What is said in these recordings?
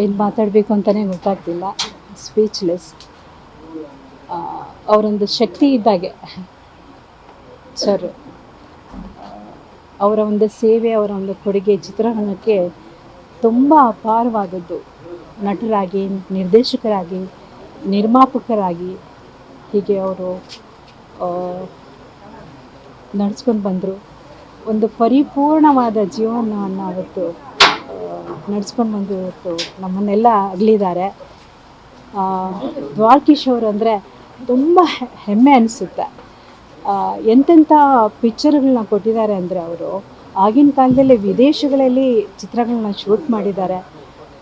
ಏನು ಮಾತಾಡಬೇಕು ಅಂತಲೇ ಗೊತ್ತಾಗ್ತಿಲ್ಲ. ಸ್ಪೀಚ್ಲೆಸ್ ಅವರೊಂದು ಶಕ್ತಿ ಇದ್ದಾಗೆ. ಸರ್ ಅವರ ಒಂದು ಸೇವೆ, ಅವರ ಒಂದು ಕೊಡುಗೆ ಚಿತ್ರರಂಗಕ್ಕೆ ತುಂಬ ಅಪಾರವಾದದ್ದು. ನಟರಾಗಿ, ನಿರ್ದೇಶಕರಾಗಿ, ನಿರ್ಮಾಪಕರಾಗಿ ಹೀಗೆ ಅವರು ನಡೆಸ್ಕೊಂಡು ಬಂದರು. ಒಂದು ಪರಿಪೂರ್ಣವಾದ ಜೀವನವನ್ನು ಅವತ್ತು ನಡೆಸ್ಕೊಂಡು ಬಂದು ಇವತ್ತು ನಮ್ಮನ್ನೆಲ್ಲ ಅಗಲಿದ್ದಾರೆ ದ್ವಾರಕೀಶ್ ಅವರು ಅಂದರೆ ತುಂಬ ಹೆಮ್ಮೆ ಅನಿಸುತ್ತೆ. ಎಂತೆಂಥ ಪಿಕ್ಚರ್ಗಳನ್ನ ಕೊಟ್ಟಿದ್ದಾರೆ ಅಂದರೆ ಅವರು, ಆಗಿನ ಕಾಲದಲ್ಲಿ ವಿದೇಶಗಳಲ್ಲಿ ಚಿತ್ರಗಳನ್ನ ಶೂಟ್ ಮಾಡಿದ್ದಾರೆ.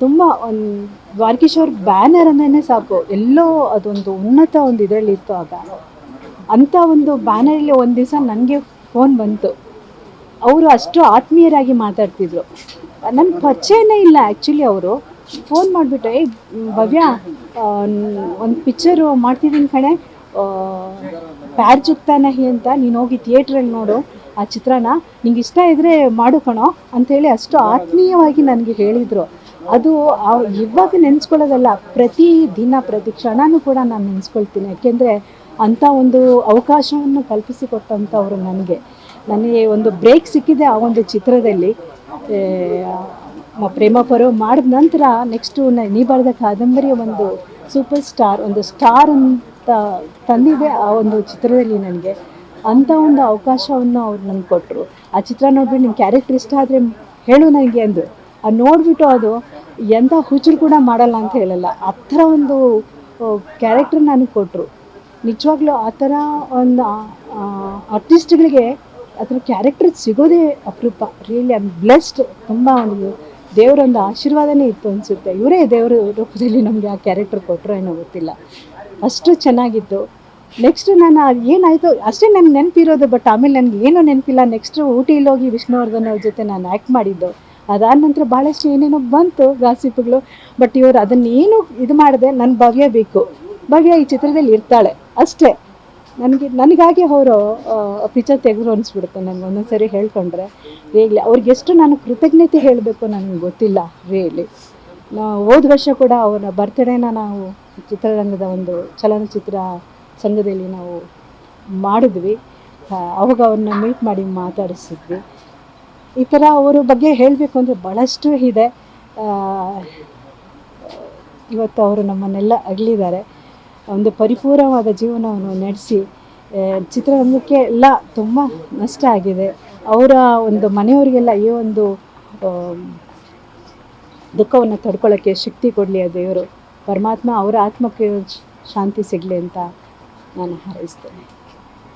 ತುಂಬ ಒಂದು, ದ್ವಾರಕೀಶ್ ಅವ್ರ ಬ್ಯಾನರ್ ಅಂದೇ ಸಾಕು, ಎಲ್ಲೋ ಅದೊಂದು ಉನ್ನತ ಒಂದು ಇದರಲ್ಲಿತ್ತು ಆಗ. ಅಂಥ ಒಂದು ಬ್ಯಾನರಲ್ಲಿ ಒಂದು ದಿವಸ ನನಗೆ ಫೋನ್ ಬಂತು. ಅವರು ಅಷ್ಟು ಆತ್ಮೀಯರಾಗಿ ಮಾತಾಡ್ತಿದ್ರು. ನನ್ನ ಪರಿಚಯನೇ ಇಲ್ಲ ಆ್ಯಕ್ಚುಲಿ ಅವರು. ಫೋನ್ ಮಾಡಿಬಿಟ್ಟು ಏ ಭವ್ಯ ಒಂದು ಪಿಕ್ಚರು ಮಾಡ್ತಿದ್ದೀನಿ ಕಣೆ. ಪ್ಯಾರ್ ನಹಿ ಅಂತ ನೀನು ಹೋಗಿ ಥಿಯೇಟ್ರಲ್ಲಿ ನೋಡು, ಆ ಚಿತ್ರನ ನಿಂಗೆ ಇಷ್ಟ ಇದ್ದರೆ ಮಾಡು ಕಣೋ ಅಂಥೇಳಿ ಅಷ್ಟು ಆತ್ಮೀಯವಾಗಿ ನನಗೆ ಹೇಳಿದರು. ಅದು ಇವಾಗ ನೆನೆಸ್ಕೊಳ್ಳೋದಲ್ಲ, ಪ್ರತಿ ದಿನ, ಪ್ರತಿ ಕ್ಷಣನೂ ಕೂಡ ನಾನು ನೆನೆಸ್ಕೊಳ್ತೀನಿ. ಯಾಕೆಂದರೆ ಅಂಥ ಒಂದು ಅವಕಾಶವನ್ನು ಕಲ್ಪಿಸಿಕೊಟ್ಟಂಥವ್ರು ನನಗೆ. ನನಗೆ ಒಂದು ಬ್ರೇಕ್ ಸಿಕ್ಕಿದೆ ಆ ಒಂದು ಚಿತ್ರದಲ್ಲಿ. ಪ್ರೇಮ ಪರ್ವ ಮಾಡಿದ ನಂತರ ನೆಕ್ಸ್ಟು ನೀ ಬರೆದ ಕಾದಂಬರಿಯ ಒಂದು ಸೂಪರ್ ಸ್ಟಾರ್ ಒಂದು ಸ್ಟಾರ್ ಅಂತ ತಂದಿದೆ ಆ ಒಂದು ಚಿತ್ರದಲ್ಲಿ ನನಗೆ. ಅಂಥ ಒಂದು ಅವಕಾಶವನ್ನು ಅವ್ರು ನನಗೆ ಕೊಟ್ಟರು ಆ ಚಿತ್ರ ನೋಡ್ಬಿಟ್ಟು ನಿಮ್ಮ ಕ್ಯಾರೆಕ್ಟರ್ ಇಷ್ಟ ಆದರೆ ಹೇಳು ನನಗೆ ಅಂದರು. ಅದು ನೋಡಿಬಿಟ್ಟು ಅದು ಎಂಥ ಹುಚ್ಚರು ಕೂಡ ಮಾಡಲ್ಲ ಅಂತ ಹೇಳಲ್ಲ. ಆ ಥರ ಒಂದು ಕ್ಯಾರೆಕ್ಟರ್ ನನಗೆ ಕೊಟ್ಟರು ನಿಜವಾಗ್ಲೂ ಆ ಥರ ಒಂದು ಆರ್ಟಿಸ್ಟ್ಗಳಿಗೆ ಅದ್ರ ಕ್ಯಾರೆಕ್ಟರ್ ಸಿಗೋದೇ ಅಪರೂಪ. ರಿಯಲಿ ಐ ಬ್ಲೆಸ್ಡ್ ತುಂಬ ಒಂದು ದೇವರೊಂದು ಆಶೀರ್ವಾದನೇ ಇತ್ತು ಅನಿಸುತ್ತೆ. ಇವರೇ ದೇವರ ರೂಪದಲ್ಲಿ ನಮಗೆ ಆ ಕ್ಯಾರೆಕ್ಟರ್ ಕೊಟ್ಟರು ಏನೋ ಗೊತ್ತಿಲ್ಲ. ಅಷ್ಟು ಚೆನ್ನಾಗಿತ್ತು. ನೆಕ್ಸ್ಟ್ ನಾನು ಏನಾಯಿತು, ಅಷ್ಟೇ ನನಗೆ ನೆನಪಿರೋದು ಬಟ್ ಆಮೇಲೆ ನನಗೆ ಏನೂ ನೆನಪಿಲ್ಲ. ನೆಕ್ಸ್ಟ್ ಊಟಿಲಿ ಹೋಗಿ ವಿಷ್ಣುವರ್ಧನ್ ಅವ್ರ ಜೊತೆ ನಾನು ಆ್ಯಕ್ಟ್ ಮಾಡಿದ್ದು. ಅದಾದ ನಂತರ ಭಾಳಷ್ಟು ಏನೇನೋ ಬಂತು ಗಾಸಿಪ್ಗಳು ಬಟ್ ಇವರು ಅದನ್ನೇನು ಇದು ಮಾಡಿದೆ ನನ್ನ ಭವ್ಯ ಬೇಕು. ಭವ್ಯ ಈ ಚಿತ್ರದಲ್ಲಿ ಇರ್ತಾಳೆ. ಅಷ್ಟೇ. ನನಗೆ ನನಗಾಗಿ ಅವರು ಪಿಕ್ಚರ್ ತೆಗೆದ್ರು ಅನಿಸ್ಬಿಡುತ್ತೆ ನನಗೆ ಒಂದೊಂದು ಸರಿ ಹೇಳ್ಕೊಂಡ್ರೆ. ರಿಯಲಿ ಅವ್ರಿಗೆ ಎಷ್ಟು ನಾನು ಕೃತಜ್ಞತೆ ಹೇಳಬೇಕು ನನಗೆ ಗೊತ್ತಿಲ್ಲ ರಿಯಲಿ ಹೋದ ವರ್ಷ ಕೂಡ ಅವರ ಬರ್ತ್ಡೇನ ನಾವು ಚಿತ್ರರಂಗದ ಒಂದು ಚಲನಚಿತ್ರ ಸಂಘದಲ್ಲಿ ನಾವು ಮಾಡಿದ್ವಿ. ಅವಾಗ ಅವ್ರನ್ನ ಮೀಟ್ ಮಾಡಿ ಮಾತಾಡಿಸಿದ್ವಿ. ಈ ಥರ ಅವರ ಬಗ್ಗೆ ಹೇಳಬೇಕು ಅಂದರೆ ಭಾಳಷ್ಟು ಇದೆ. ಇವತ್ತು ಅವರು ನಮ್ಮನ್ನೆಲ್ಲ ಅಗಲಿದ್ದಾರೆ. ಒಂದು ಪರಿಪೂರ್ಣವಾದ ಜೀವನವನ್ನು ನಡೆಸಿ ಚಿತ್ರರಂಗಕ್ಕೆ ಎಲ್ಲ ತುಂಬ ನಷ್ಟ ಆಗಿದೆ. ಅವರ ಒಂದು ಮನೆಯವರಿಗೆಲ್ಲ ಈ ಒಂದು ದುಃಖವನ್ನು ತಡ್ಕೊಳ್ಳೋಕ್ಕೆ ಶಕ್ತಿ ಕೊಡಲಿ ಆ ದೇವರು. ಪರಮಾತ್ಮ ಅವರ ಆತ್ಮಕ್ಕೆ ಶಾಂತಿ ಸಿಗಲಿ ಅಂತ ನಾನು ಹಾರೈಸ್ತೇನೆ.